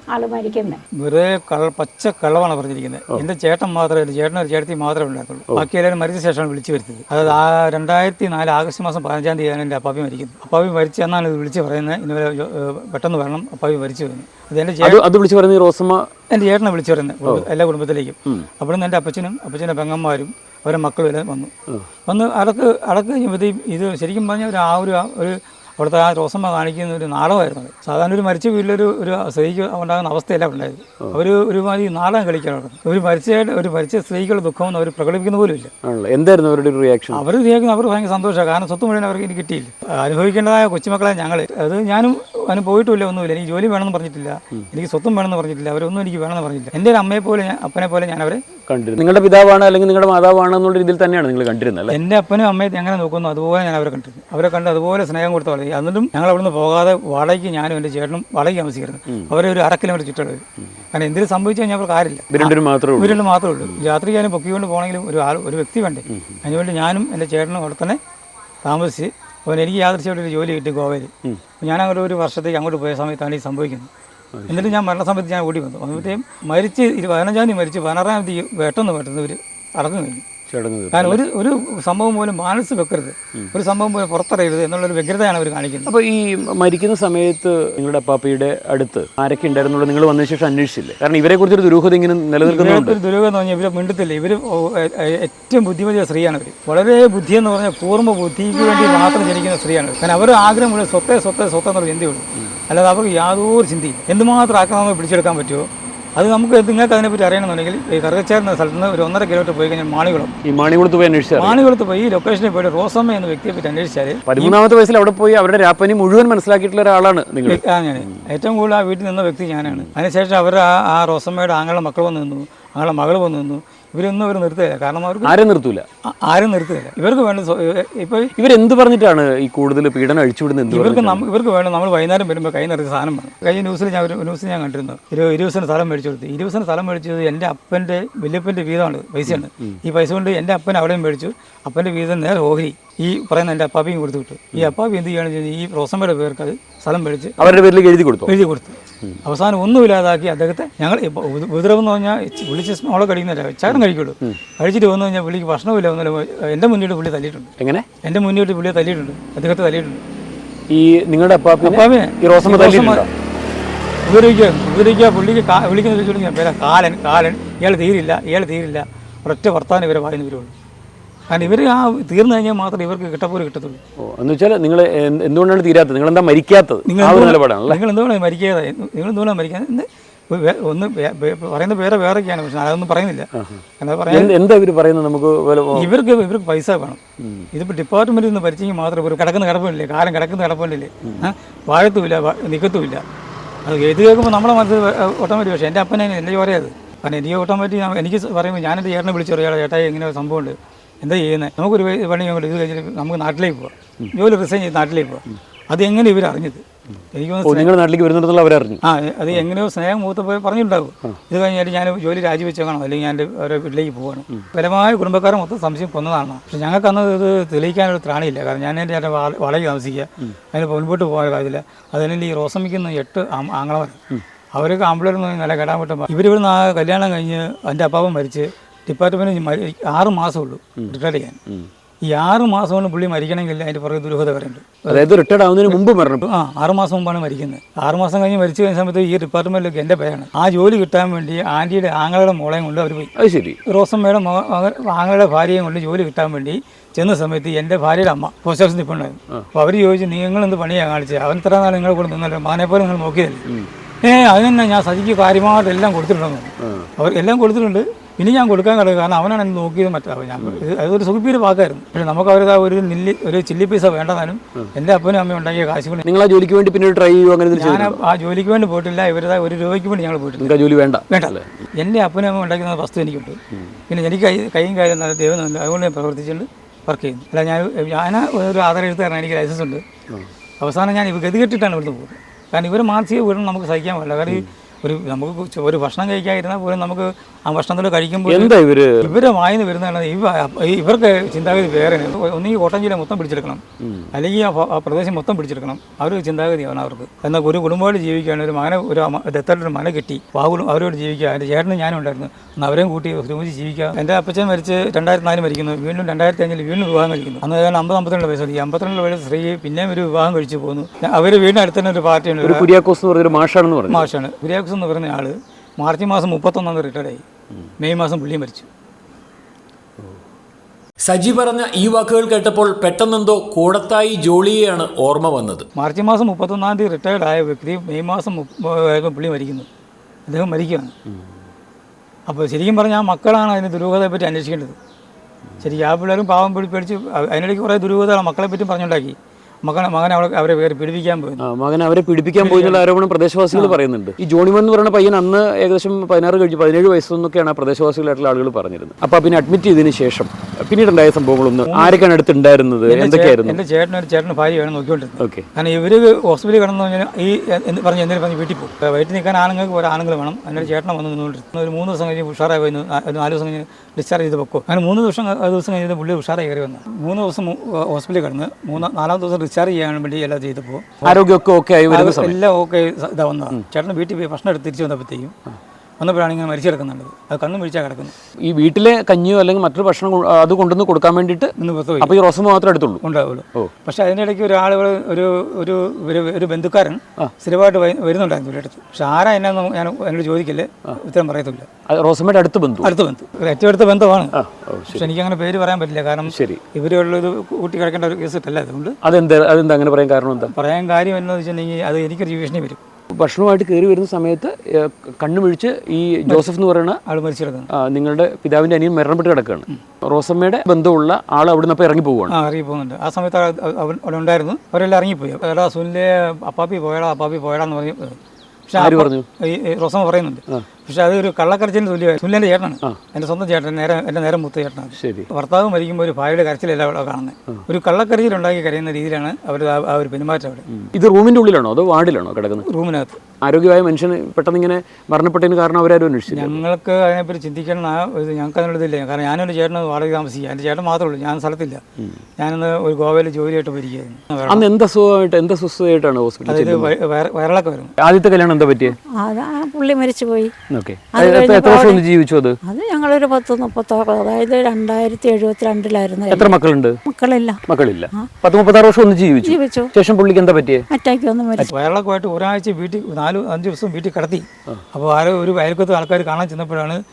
ആൾ മരിക്കുന്നത് വെറുതെ കള പച്ച കള്ളവാണ് പറഞ്ഞിരിക്കുന്നത്. എന്റെ ചേട്ടൻ മാത്രമേ ചേട്ടൻ ഒരു ചേട്ടത്തി മാത്രമേ ഉണ്ടായിരുന്നുള്ളൂ. ബാക്കി എല്ലാവരും മരിച്ച ശേഷമാണ് വിളിച്ചു വരുത്തിയത്. അതായത് ആ രണ്ടായിരത്തി നാല് ആഗസ്റ്റ് മാസം പതിനഞ്ചാം തീയതിയാണ് എന്റെ അപ്പാപ്പി മരിക്കുന്നത്. അപ്പാപ്പി മരിച്ചു എന്നാണ് ഇത് വിളിച്ച് പറയുന്നത്. ഇന്നുവരെ ജോ- പെട്ടെന്ന് വരണം. അപ്പാപ്പി മരിച്ചു വരുന്നു അത് എന്റെ അത് വിളിച്ചു പറയുന്നത് റോസമ്മ? എന്റെ ചേട്ടനെ വിളിച്ചു പറയുന്നത്. എല്ലാ കുടുംബത്തിലേക്കും. അവിടെ നിന്ന് എന്റെ അപ്പച്ചനും അപ്പച്ചന്റെ പെങ്ങന്മാരും അവരെ മക്കളും എല്ലാം വന്നു. വന്ന് അടക്ക് അടക്ക് കഴിഞ്ഞപ്പോഴത്തേക്കും ഇത് ശരിക്കും പറഞ്ഞാൽ ഒരു ആ ഒരു ആ ഒരു അവിടുത്തെ ആ റോസമ്മ കാണിക്കുന്ന ഒരു നാടകമായിരുന്നു സാധാരണ ഒരു മരിച്ച വീട്ടിലൊരു ഒരു സ്ത്രീക്ക് ഉണ്ടാകുന്ന അവസ്ഥയല്ല ഉണ്ടായത്. അവർ ഒരുമാതിരി നാടകം കളിക്കാറുണ്ട്. ഒരു മരിച്ച ഒരു മരിച്ച സ്ത്രീകളുടെ ദുഃഖം അവർ പ്രകടിപ്പിക്കുന്ന പോലും ഇല്ല. എന്തായിരുന്നു അവരുടെ റിയാക്ഷൻ അവർ റിയാക്ഷൻ അവർ ഭയങ്കര സന്തോഷമാണ്. കാരണം സ്വത്ത് മുഴുവൻ അവർക്ക് ഇനി കിട്ടിയില്ല. അനുഭവിക്കേണ്ടതായ കൊച്ചുമക്കളെ ഞങ്ങൾ അത് ഞാനും അതിന് പോയിട്ടില്ല ഒന്നുമില്ല. എനിക്ക് ജോലി വേണമെന്ന് പറഞ്ഞിട്ടില്ല. എനിക്ക് സ്വത്തും വേണമെന്ന് പറഞ്ഞിട്ടില്ല. അവരൊന്നും എനിക്ക് വേണമെന്ന് പറഞ്ഞില്ല എന്റെ ഒരു അമ്മയെ പോലെ അപ്പനെ പോലെ ഞാൻ അവരെ കണ്ടിരുന്നു നിങ്ങളുടെ പിതാവാണ് അല്ലെങ്കിൽ നിങ്ങളുടെ മാതാവാണ് എന്നുള്ള രീതിയിൽ തന്നെയാണ് നിങ്ങൾ കണ്ടിരുന്നത് അല്ലേ? എന്റെ അപ്പനും അമ്മയും എങ്ങനെ നോക്കുന്നു അതുപോലെ ഞാൻ അവരെ കണ്ടിരുന്നു. അവരെ കണ്ട് അതുപോലെ സ്നേഹം കൊടുത്ത വളരെ എന്നിട്ടും ഞങ്ങൾ അവിടുന്ന് പോകാതെ വാടകയ്ക്ക് ഞാനും എന്റെ ചേട്ടനും വാടകയ്ക്ക് താമസിക്കുന്നു അവരെ ഒരു അര കിലോമീറ്റർ ചുറ്റളവ് കാരണം എന്തിനും സംഭവിച്ചു കഴിഞ്ഞാൽ അവർക്ക് ആരില്ല ഇവരുടെ മാത്രമേ ഉള്ളൂ. മാത്രമേ ഉള്ളൂ. രാത്രി ഞാനും പൊക്കിക്കൊണ്ട് പോകണമെങ്കിലും ഒരു ആൾ ഒരു വ്യക്തി വേണ്ടേ? അതിനുവേണ്ടി ഞാനും എന്റെ ചേട്ടനും അവിടെ തന്നെ താമസിച്ച് അപ്പോൾ എനിക്ക് യാദൃശ്യമായിട്ട് ഒരു ജോലി കിട്ടി ഗോവയിൽ. ഞാൻ അങ്ങോട്ട് ഒരു വർഷത്തേക്ക് അങ്ങോട്ട് പോയ സമയത്താണ് ഈ സംഭവിക്കുന്നത്. എന്നിട്ട് ഞാൻ മരണസമയത്ത് ഞാൻ ഓടി വന്നു. വന്നപ്പോഴത്തേക്കും മരിച്ച് പതിനഞ്ചാം തീയതി മരിച്ച് പതിനാറാം തീയതി വെട്ടെന്ന് പെട്ടെന്ന് ഇവർ അടക്കം കഴിഞ്ഞു കാരണം ഒരു ഒരു സംഭവം പോലും മാനസ് വെക്കരുത്. ഒരു സംഭവം പോലും പുറത്തറിയരുത് എന്നുള്ളൊരു വ്യഗ്രതയാണ് അവർ കാണിക്കുന്നത്. അപ്പോൾ ഈ മരിക്കുന്ന സമയത്ത് നിങ്ങളുടെ അപ്പാപ്പയുടെ അടുത്ത് ആരൊക്കെ ഉണ്ടായിരുന്നുള്ളത് നിങ്ങൾ വന്നതിന് ശേഷം അന്വേഷിച്ചില്ലേ? കാരണം ഇവരെ കുറിച്ചൊരു ദുരൂഹത ഇങ്ങനെ നിലനിൽക്കുന്നുണ്ട്? ഒരു ദുരൂഹം എന്ന് പറഞ്ഞാൽ ഇവരെ മിണ്ടത്തില്ല. ഇവർ ഏറ്റവും ബുദ്ധിമതിയ സ്ത്രീയാണ് ഇവർ വളരെ ബുദ്ധി എന്ന് പറഞ്ഞാൽ പൂർണ ബുദ്ധിക്ക് വേണ്ടി മാത്രം ജനിക്കുന്ന സ്ത്രീയാണ് കാരണം അവർ ആഗ്രഹം മുഴുവൻ സ്വത്തെ സ്വത്തെ സ്വത്തെ എന്നുള്ള ചിന്തയുള്ളൂ അല്ലാതെ അവർക്ക് യാതൊരു ചിന്തയില്ല. എന്തുമാത്രം ആക്രമണം പിടിച്ചെടുക്കാൻ പറ്റുമോ? അത് നമുക്ക് നിങ്ങൾക്ക് അതിനെപ്പറ്റി അറിയണമെന്നുണ്ടെങ്കിൽ ഈ കറുകച്ചാർ എന്ന സ്ഥലത്ത് നിന്ന് ഒരു ഒന്നര കിലോമീറ്റർ പോയി കഴിഞ്ഞാൽ മാണികുളം. ഈ മാണികുളത്ത് പോയി അന്വേഷിച്ചാൽ മാണികുളത്ത് പോയി ഈ ലൊക്കേഷനിൽ പോയിട്ട് റോസമ്മ എന്ന വ്യക്തിയെ പറ്റി അന്വേഷിച്ചാൽ പതിമൂന്നാമത്തെ വയസ്സിൽ അവിടെ പോയി അവരുടെ രാപ്പനി മുഴുവൻ മനസ്സിലാക്കിയിട്ടുള്ള ഒരാളാണ് നിങ്ങൾ. അങ്ങനെ ഏറ്റവും കൂടുതൽ ആ വീട്ടിൽ നിന്ന വ്യക്തി ഞാനാണ്. അതിനുശേഷം അവർ ആ ആ റോസമ്മയുടെ ആങ്ങളുടെ മക്കൾ വന്ന് നിന്നു. ആങ്ങളുടെ മകൾ വന്ന് നിന്നു. ഇവരൊന്നും അവർ നിർത്തുകയില്ല. കാരണം അവർക്ക് ആരും നിർത്തൂല? ആരും നിർത്തുകയില്ല. ഇവർക്ക് വേണ്ട ഇപ്പൊ ഇപ്പോൾ ഇവരെന്ത് പറഞ്ഞിട്ടാണ് ഈ കൂടുതൽ പീഡനം അഴിച്ചുവിടുന്നത് ഇവർക്ക് ഇവർക്ക് വേണം നമ്മൾ വൈകുന്നേരം വരുമ്പോൾ കൈ നിറച്ച് സാധനം വേണം. കഴിഞ്ഞ ന്യൂസിൽ ഞാൻ ഒരു ന്യൂസിൽ ഞാൻ കണ്ടിരുന്നു. ഒരു ഇരുപത് സ്ഥലം മേടിച്ചു കൊടുത്തു. ഇരുപത് സ്ഥലം മേടിച്ചത് എന്റെ അപ്പന്റെ വലിയപ്പന്റെ വീതമാണ് പൈസയാണ് ഈ പൈസ കൊണ്ട് എന്റെ അപ്പൻ അവിടെയും മേടിച്ചു. അപ്പന്റെ വീതം നേരെ ഓഹരി. ഈ പറയുന്ന എന്റെ അപ്പാപ്പിയും കൊടുത്തു വിട്ടു. ഈ അപ്പാപ്പി എന്ത് ചെയ്യുകയാണെന്ന് വെച്ചാൽ ഈ റോസമ്മയുടെ പേർക്ക് അത് സ്ഥലം മേടിച്ച് അവരുടെ പേരിൽ എഴുതി കൊടുത്തു. എഴുതി കൊടുത്തു. അവസാനം ഒന്നുമില്ലാതാക്കി അദ്ദേഹത്തെ ഞങ്ങൾ ഉപദ്രവം എന്ന് പറഞ്ഞാൽ വിളിച്ച് മോളെ കഴിക്കുന്നില്ല ചാരം കഴിക്കുള്ളൂ. കഴിച്ചിട്ട് വന്നു കഴിഞ്ഞാൽ പുള്ളിക്ക് ഭക്ഷണമില്ല ഒന്നുമില്ല. എന്റെ മുന്നിട്ട് പുള്ളി തല്ലിയിട്ടുണ്ട്. എങ്ങനെ? എന്റെ മുന്നിട്ട് പുള്ളിയെ തല്ലിയിട്ടുണ്ട്. അദ്ദേഹത്തെ തല്ലിയിട്ടുണ്ട്. ഈ നിങ്ങളുടെ അപ്പാപ്പിനെ ഈ റോസമ്മ ഉപദ്രവിക്കുക ഉപദ്രവിക്കുക. പുള്ളിക്ക് വിളിക്കുന്ന വിളിച്ചു പേരാ കാലൻ കാലൻ. ഇയാൾ തീരില്ല ഇയാൾ തീരില്ല. ഒരൊറ്റ വർത്താനം ഇവരെ വായിന്ന് വരുള്ളൂ. കാരണം ഇവർ ആ തീർന്നു കഴിഞ്ഞാൽ മാത്രമേ ഇവർക്ക് കിട്ടപ്പോലെ കിട്ടത്തുള്ളൂ. ഓ എന്ന് വെച്ചാൽ നിങ്ങൾ എന്തുകൊണ്ടാണ് തീരാത്തത്? നിങ്ങൾ എന്താ മരിക്കാത്തത് നിങ്ങൾ നിങ്ങൾ എന്തുകൊണ്ടാണ് മരിക്കാതെ? നിങ്ങൾ എന്തുകൊണ്ടാണ് മരിക്കാതെ ഒന്ന് പറയുന്ന പേരെ വേറൊക്കെയാണ് പക്ഷെ അതൊന്നും പറയുന്നില്ല. എന്താ ഇവർ പറയുന്നത്? നമുക്ക് ഇവർക്ക് ഇവർക്ക് പൈസ വേണം. ഇതിപ്പോ ഡിപ്പാർട്ട്മെന്റിൽ നിന്ന് ഭരിച്ചെങ്കിൽ മാത്രം ഇവർ കിടക്കുന്ന കിടപ്പില്ലേ കാലം കിടക്കുന്ന കിടപ്പില്ലേ വാഴത്തുമില്ല നിക്കത്തുമില്ല. അത് എഴുതി കേൾക്കുമ്പോൾ നമ്മളെ മനസ്സിൽ ഓട്ടോമാറ്റിക് പക്ഷേ എന്റെ അപ്പനെ എന്റെ ചോരയത്. കാരണം എനിക്ക് ഓട്ടോമാറ്റിക് എനിക്ക് പറയുമ്പോൾ ഞാൻ എന്റെ ചേട്ടനെ വിളിച്ചു പറയാം ചേട്ടാ ഇങ്ങനെ സംഭവമുണ്ട്? എന്താ ചെയ്യുന്നത്? നമുക്കൊരു പണി ഇത് കഴിഞ്ഞിട്ട് നമുക്ക് നാട്ടിലേക്ക് പോവാം. ജോലി റിസൈൻ ചെയ്ത് നാട്ടിലേക്ക് പോവാം. അത് എങ്ങനെ ഇവർ അറിഞ്ഞത് നിങ്ങളുടെ നാട്ടിലേക്ക് വരുന്നിടത്തുള്ള അവരറിഞ്ഞു. ആ അത് എങ്ങനെയോ സ്നേഹം മൂത്ത് പോയി പറഞ്ഞിട്ടുണ്ടാവും. ഇത് കഴിഞ്ഞിട്ട് ഞാൻ ജോലി രാജിവെച്ചേക്കണം അല്ലെങ്കിൽ ഞാൻ അവരെ ഓരോ വീട്ടിലേക്ക് പോകണം. ബലമായ കുടുംബക്കാരെ മൊത്തം സംശയം കൊന്നതാണ്. പക്ഷെ ഞങ്ങൾക്ക് അന്ന് ഇത് തെളിയിക്കാനൊരു ത്രാണിയില്ല. കാരണം ഞാൻ എന്റെ എന്റെ വളയിൽ താമസിക്കുക. അതിന് മുൻപോട്ട് പോകാൻ കാര്യമില്ല. അതിന് ഈ റോസമിക്കുന്ന എട്ട് ആങ്ങളവർ ആങ്ങളമാർ അവരൊക്കെ ആമ്പിളർ നില കെടാൻ പറ്റുമ്പോൾ ഇവരിവിടുന്ന് ആ കല്യാണം കഴിഞ്ഞ് എന്റെ അപ്പാവൻ മരിച്ച് ഡിപ്പാർട്ട്മെന്റ് ആറ് മാസം ഉള്ളൂ റിട്ടയർ ചെയ്യാൻ. ഈ ആറ് മാസം കൊണ്ട് പുള്ളി മരിക്കണമെങ്കിൽ അതിന്റെ പുറകെ ദുരൂഹത വരുന്നുണ്ട് അതായത് റിട്ടയർഡ് ആവുന്നതിന് മുമ്പ് മരണം. ആ ആറ് മാസം മുമ്പാണ് മരിക്കുന്നത്. ആറ് മാസം കഴിഞ്ഞ് മരിച്ചു കഴിഞ്ഞ സമയത്ത് ഈ ഡിപ്പാർട്ട്മെന്റിലൊക്കെ എന്റെ പേരാണ്. ആ ജോലി കിട്ടാൻ വേണ്ടി ആന്റിയുടെ ആങ്ങളുടെ മോളെയും കൊണ്ട് അവർ പോയി. അത് ശരി. റോസമ്മയുടെ ആങ്ങളുടെ ഭാര്യയും കൊണ്ട് ജോലി കിട്ടാൻ വേണ്ടി ചെന്ന സമയത്ത് എന്റെ ഭാര്യയുടെ അമ്മ പോസ്റ്റ് ഓഫീസിൽ നിൽപ്പുണ്ടായിരുന്നു അപ്പോൾ അവർ ചോദിച്ചു നിങ്ങൾ എന്ത് പണിയാണ് കാണിച്ചത് അവൻ ഇത്ര നാൾ നിങ്ങളെ കൂടെ നിന്നല്ലോ. മകനെ പോലെ നിങ്ങൾ നോക്കിയതല്ലേ? ഏ അതിനെ ഞാൻ സജിക്ക് കാര്യമായിട്ട് എല്ലാം കൊടുത്തിട്ടുണ്ടെന്ന്. അവർ എല്ലാം കൊടുത്തിട്ടുണ്ട്. ഇനി ഞാൻ കൊടുക്കാൻ കിടക്കുക കാരണം അവനാണ് എന്നെ നോക്കിയത് മറ്റാവും ഞാൻ അതൊരു സുഖപ്പീര് വാക്കായിരുന്നു പക്ഷെ നമുക്ക് അവരത് ഒരു നില്ലി ഒരു ചില്ലി പൈസ വേണ്ടതാനും എന്റെ അപ്പനും അമ്മയും ഉണ്ടാക്കിയ കാശ് കൊണ്ട് നിങ്ങൾ ആ ജോലിക്ക് വേണ്ടി പിന്നീട് ട്രൈ ചെയ്യുമോ അങ്ങനെ ഞാൻ ആ ജോലിക്ക് വേണ്ടി പോയിട്ടില്ല. ഇവരുടെ ഒരു രൂപയ്ക്ക് വേണ്ടി ഞങ്ങൾ പോയിട്ടില്ല. ജോലി വേണ്ട. വേണ്ട. എന്റെ അപ്പനും അമ്മ ഉണ്ടാക്കുന്ന വസ്തു എനിക്കുണ്ട്. പിന്നെ എനിക്ക് കൈ കൈയും കാര്യം നല്ല ദൈവം നല്ല അതുകൊണ്ട് ഞാൻ പ്രവർത്തിച്ചുകൊണ്ട് വർക്ക് ചെയ്യുന്നു. അല്ല ഞാൻ ഞാൻ ഒരു ആധാർ എഴുത്തുകാരനാണ് എനിക്ക് ലൈസൻസ് ഉണ്ട്. അവസാനം ഞാൻ ഇവ ഗതികെട്ടിട്ടാണ് ഇവിടുന്ന് പോകുന്നത്. കാരണം ഇവർ മാനസിക വീടും നമുക്ക് സഹിക്കാൻ പറ്റില്ല. കാരണം ഒരു നമുക്ക് ഒരു ഭക്ഷണം കഴിക്കാതിരുന്നാൽ പോലും നമുക്ക് ആ ഭക്ഷണത്തിൽ കഴിക്കുമ്പോൾ എന്താ ഇവർ? ഇവരെ വായിന്ന് വരുന്നതാണ്. ഇവ ഇവർക്ക് ചിന്താഗതി വേറെ ഒന്നുകിൽ കോട്ടയം ജില്ല മൊത്തം പിടിച്ചെടുക്കണം. അല്ലെങ്കിൽ ആ ആ പ്രദേശം മൊത്തം പിടിച്ചെടുക്കണം. അവർ ചിന്താഗതിയാണ് അവർക്ക്. എന്നാൽ ഒരു കുടുംബമായിട്ട് ജീവിക്കുകയാണ്. ഒരു മകനെ ഒരു ദത്തായിട്ടൊരു മന കെട്ടി. വാകുലും അവരോട് ജീവിക്കുക. എന്റെ ചേട്ടനും ഞാനും ഉണ്ടായിരുന്നു. എന്നാൽ അവരെയും കൂട്ടി ഒരുമിച്ച് ജീവിക്കുക. എന്റെ അപ്പച്ചൻ മരിച്ച് രണ്ടായിരത്തി നാല് മരിക്കുന്നു. വീണ്ടും രണ്ടായിരത്തി അഞ്ചിൽ വീണ്ടും വിവാഹം കഴിക്കുന്നു. അന്ന് ഏതാണ്ട് അമ്പത് അമ്പത്തിരണ്ട് വയസ്സ് ഈ അമ്പത്തിരണ്ട് വയസ്സ് സ്ത്രീ പിന്നെയും ഒരു വിവാഹം കഴിച്ചു പോകുന്നു അവർ വീടിന് അടുത്ത് തന്നെ ഒരു പാർട്ടിയുണ്ട്. മാഷാണ്. കുര്യാക്കോസ് കുര്യാക്സ് എന്ന് പറയുന്ന ആൾ മാർച്ച് മാസം മുപ്പത്തൊന്നാം തീയതി റിട്ടയർഡായി മെയ് മാസം പുള്ളി മരിച്ചു. സജി പറഞ്ഞ ഈ വാക്കുകൾ കേട്ടപ്പോൾ പെട്ടെന്നെന്തോ കൂടത്തായി ജോളിയെയാണ് ഓർമ്മ വന്നത്. മാർച്ച് മാസം മുപ്പത്തൊന്നാം തീയതി റിട്ടയർഡ് ആയ വ്യക്തി മെയ് മാസം പുള്ളി മരിക്കുന്നു. അദ്ദേഹം മരിക്കുകയാണ്. അപ്പോൾ ശരിക്കും പറഞ്ഞാൽ ആ മക്കളാണ് അതിന് ദുരൂഹതയെ പറ്റി അന്വേഷിക്കേണ്ടത്. ശരിക്കും ആ പിള്ളേരും പാവം പിടി പേടിച്ച് അതിനിടയ്ക്ക് കുറേ ദുരൂഹത മക്കളെ പറ്റി പറഞ്ഞുണ്ടാക്കി. മകനെ മകനെ അവളെ അവരെ പേര് പീഡിപ്പിക്കാൻ പോയി മകൻ അവരെ പിടിപ്പിക്കാൻ പോയി എന്നുള്ള ആരോപണം പ്രദേശവാസികൾ പറയുന്നുണ്ട്. ഈ ജോണിമൻ എന്ന് പറയുന്ന പയ്യൻ അന്ന് ഏകദേശം പതിനാറ് കഴിഞ്ഞ് പതിനേഴ് വയസ്സെന്നൊക്കെയാണ് പ്രദേശവാസികളായിട്ടുള്ള ആളുകൾ പറഞ്ഞിരുന്നത്. അപ്പൊ പിന്നെ അഡ്മിറ്റ് ചെയ്തതിന് ശേഷം പിന്നീട് ഉണ്ടായ സംഭവങ്ങളൊന്ന് ആരൊക്കെയാണ് അടുത്തുണ്ടായിരുന്നത് എന്തൊക്കെയായിരുന്നു? എന്റെ ചേട്ടൻ ഒരു ചേട്ടന് ഭാര്യയാണ് നോക്കിക്കൊണ്ടിരുന്നത്. ഓക്കെ. കാരണം ഇവർ ഹോസ്പിറ്റലിൽ കിടന്നു കഴിഞ്ഞാൽ ഈ എന്ന് പറഞ്ഞ് എന്തെങ്കിലും പറഞ്ഞ് വീട്ടിൽ പോകും. വയറ്റിൽ നിൽക്കാൻ ആണുങ്ങൾക്ക് ഒരു ആണുങ്ങൾ വേണം. അതിന്റെ ചേട്ടനെ വന്ന് നിന്നുകൊണ്ടിരുന്നു. ഒരു മൂന്ന് ദിവസം കഴിഞ്ഞ് ഉഷാറായി പോയി. നാല് ദിവസം കഴിഞ്ഞ് ഡിസ്ചാർജ് ചെയ്ത് പൊക്കോ. അങ്ങനെ മൂന്ന് ദിവസം ദിവസം കഴിഞ്ഞ് പുള്ളി ഉഷാറായി കയറി വന്നു. മൂന്ന് ദിവസം ഹോസ്പിറ്റലിൽ കിടന്ന്. മൂന്ന് നാലാം ദിവസം ഡിസ്ചാർജ് ചെയ്യാൻ വേണ്ടി എല്ലാം ചെയ്തപ്പോൾ ആരോഗ്യമൊക്കെ ഓക്കെ ആയി വരുന്ന സമയം. എല്ലാം ഓക്കെ ഇതാവുന്നതാണ്. ചേട്ടന് വീട്ടിൽ പോയി ഭക്ഷണം എടുത്ത് തിരിച്ചു വന്നപ്പോഴത്തേക്കും വന്നപ്പോഴാണ് ഇങ്ങനെ മരിച്ചു കിടക്കുന്നുണ്ട് അത് കണ്ണും പിടിച്ചാൽ കിടക്കുന്നു. ഈ വീട്ടിലെ കഞ്ഞിയോ അല്ലെങ്കിൽ മറ്റൊരു ഭക്ഷണം അത് കൊണ്ടുവന്ന് കൊടുക്കാൻ വേണ്ടിയിട്ട് ഇന്ന് പുറത്ത് പോയി. അപ്പൊ ഈ റോസ് മാത്രമേ എടുത്തുള്ളൂ? ഉണ്ടാവുള്ളൂ. പക്ഷേ അതിന്റെ ഇടയ്ക്ക് ഒരാൾ ഒരു ഒരു ഒരു ഒരു ബന്ധുക്കാരൻ സ്ഥിരമായിട്ട് വരുന്നുണ്ടായിരുന്നു ഇവിടെ അടുത്ത്. പക്ഷെ ആരാ എന്നു ഞാൻ എന്നോട് ചോദിക്കില്ല? ഉത്തരം പറയത്തില്ല. റോസമ്മയുടെ അടുത്ത് ബന്ധു? അടുത്ത ബന്ധു. ഏറ്റവും അടുത്ത ബന്ധമാണ്. പക്ഷെ എനിക്ക് അങ്ങനെ പേര് പറയാൻ പറ്റില്ല. കാരണം ശരി. ഇവരുള്ളത് കൂട്ടി കിടക്കേണ്ട ഒരു കേസ് ഇട്ടല്ല. അതുകൊണ്ട് അതെന്താ അതെന്താ അങ്ങനെ പറയാൻ കാരണം എന്താ? പറയാൻ കാര്യം എന്താണെന്ന് വെച്ചിട്ടുണ്ടെങ്കിൽ അത് എനിക്കൊരു ജീവിഷണി വരും. ഭക്ഷണമായിട്ട് കയറി വരുന്ന സമയത്ത് കണ്ണുമിഴിച്ച് ഈ ജോസഫ് എന്ന് പറയുന്ന ആൾ മരിച്ചു നിങ്ങളുടെ പിതാവിന്റെ അനിയൻ മരണപ്പെട്ട് കിടക്കുകയാണ്. റോസമ്മയുടെ ബന്ധമുള്ള ആൾ അവിടെ നിന്ന് ഇറങ്ങി പോവുകയാണ്. ഇറങ്ങി പോകുന്നുണ്ട്. ആ സമയത്ത് അവൻ ഉണ്ടായിരുന്നു അവരെല്ലാം ഇറങ്ങിപ്പോയി. എടാ സുനിലെ അപ്പാപ്പി പോയടാ അപ്പാപ്പി പോയടാന്ന് പറഞ്ഞു. പക്ഷെ ആര് പറഞ്ഞു? റോസമ്മ പറയുന്നുണ്ട്. പക്ഷെ അതൊരു ഒരു കള്ളക്കരച്ചിന് തുല്യമായി തുല്യന്റെ ചേട്ടനാണ്. എന്റെ സ്വന്തം ചേട്ടൻ നേരെ എന്റെ നേരെ മുത്ത ചേട്ടനാണ്. ശരി. ഭർത്താവ് മരിക്കുമ്പോൾ ഒരു ഭാര്യയുടെ കരച്ചിലല്ല അവിടെ കാണുന്നത് ഒരു കള്ളക്കരച്ചിൽ ഉണ്ടാക്കി കരയുന്ന രീതിയിലാണ് അവർ ആ ഒരു പെരുമാറ്റം അവിടെ. ഇത് റൂമിന്റെ ഉള്ളിലാണോ? അതോ വാർഡിലാണോ കിടക്കുന്നത്? റൂമിനകത്ത്. ആരോഗ്യമായ മനുഷ്യന് പെട്ടെന്ന് ഇങ്ങനെ മരണപ്പെട്ടതിന് കാരണം അവരാരും അന്വേഷിച്ചു ഞങ്ങൾക്ക് അതിനെപ്പറ്റി ചിന്തിക്കണം ആ ഇത് ഞങ്ങൾക്ക് അതിനുള്ളതില്ല കാരണം ഞാനൊരു ചേട്ടന് വാടക താമസിക്കുക. എന്റെ ചേട്ടൻ മാത്രമേ ഉള്ളൂ. ഞാൻ സ്ഥലത്തില്ല. ഞാനിന്ന് ഒരു ഗോവയിൽ ജോലിയായിട്ട് പോയിരിക്കുകയായിരുന്നു. അന്ന് എന്ത് അസുഖമായിട്ട് എന്ത് അസ്വസ്ഥമായിട്ടാണ് ഹോസ്പിറ്റലിൽ വയറിളക്കം വരുന്നു. ആദ്യത്തെ കല്യാണം എന്താ പറ്റിയത് പുള്ളി മരിച്ചുപോയി. ഓക്കെ അത് എത്ര വർഷം ഒന്ന് ജീവിച്ചു അത് അത് ഞങ്ങളൊരു പത്ത് മുപ്പത്തോളം അതായത് രണ്ടായിരത്തി എഴുപത്തിരണ്ടിലായിരുന്നു എത്ര മക്കളുണ്ട്? മക്കളില്ല. മക്കളില്ല. പത്ത് മുപ്പത്താറ് വർഷം ഒന്ന് ജീവിച്ചു. ജീവിച്ചു. ശേഷം പുള്ളിക്ക് എന്താ പറ്റിയേ? അറ്റാക്ക് വന്ന് മരിച്ചു. വയറിളക്കമായിട്ട് ഒരാഴ്ച വീട്ടിൽ നാല് അഞ്ച് ദിവസം വീട്ടിൽ കിടത്തി. അപ്പോൾ ആരോ ഒരു വയൽക്കത്ത് ആൾക്കാർ കാണാൻ ചെന്നപ്പോഴാണ്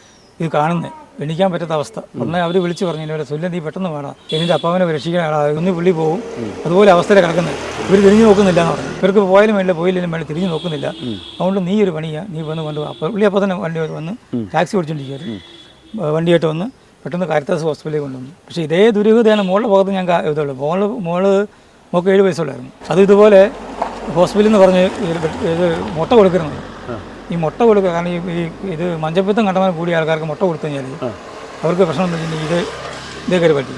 ഇത് കാണുന്നത്. എണീക്കാൻ പറ്റാത്ത അവസ്ഥ. അന്ന് അവർ വിളിച്ചു പറഞ്ഞു എന്നോട് സുല്ലൻ നീ പെട്ടെന്ന് വേണം എന്നിട്ട് അപ്പാവനെ രക്ഷിക്കാൻ ഒന്ന് പുള്ളി പോകും അതുപോലെ അവസ്ഥയിൽ കിടക്കുന്നത്. ഇവർ തിരിഞ്ഞു നോക്കുന്നില്ല എന്ന് പറഞ്ഞു. ഇവർക്ക് പോയാലും വേണ്ട പോയില്ലെങ്കിലും വേണ്ട തിരിഞ്ഞു നോക്കുന്നില്ല. അതുകൊണ്ട് നീ ഒരു പണിയാ. നീ വന്ന് കൊണ്ട് അപ്പോൾ പുള്ളി അപ്പോൾ തന്നെ വണ്ടി വന്ന് ടാക്സി പിടിച്ചോണ്ടിരിക്കും വണ്ടിയായിട്ട് വന്ന് പെട്ടെന്ന് കാരിത്താസ് ഹോസ്പിറ്റലിൽ കൊണ്ടുവന്നു. പക്ഷേ ഇതേ ദുരൂഹതയാണ് മോളുടെ ഭാഗത്ത് ഞാൻ ഇതുള്ളൂ മോൾ മോൾ മോൾക്ക് ഏഴ് വയസ്സുള്ളായിരുന്നു. അത് ഇതുപോലെ ഹോസ്പിറ്റലിൽ നിന്ന് പറഞ്ഞ് ഇത് മുട്ട കൊടുക്കുന്നത് ഈ മുട്ട കൊടുക്കുക കാരണം ഈ ഈ ഇത് മഞ്ചപ്പിത്തം കണ്ടമാൻ കൂടിയ ആൾക്കാർക്ക് മുട്ട കൊടുത്തു കഴിഞ്ഞാൽ അവർക്ക് പ്രശ്നം വെച്ചിട്ടുണ്ടെങ്കിൽ ഇത് ഇതേ കയറി പറ്റി.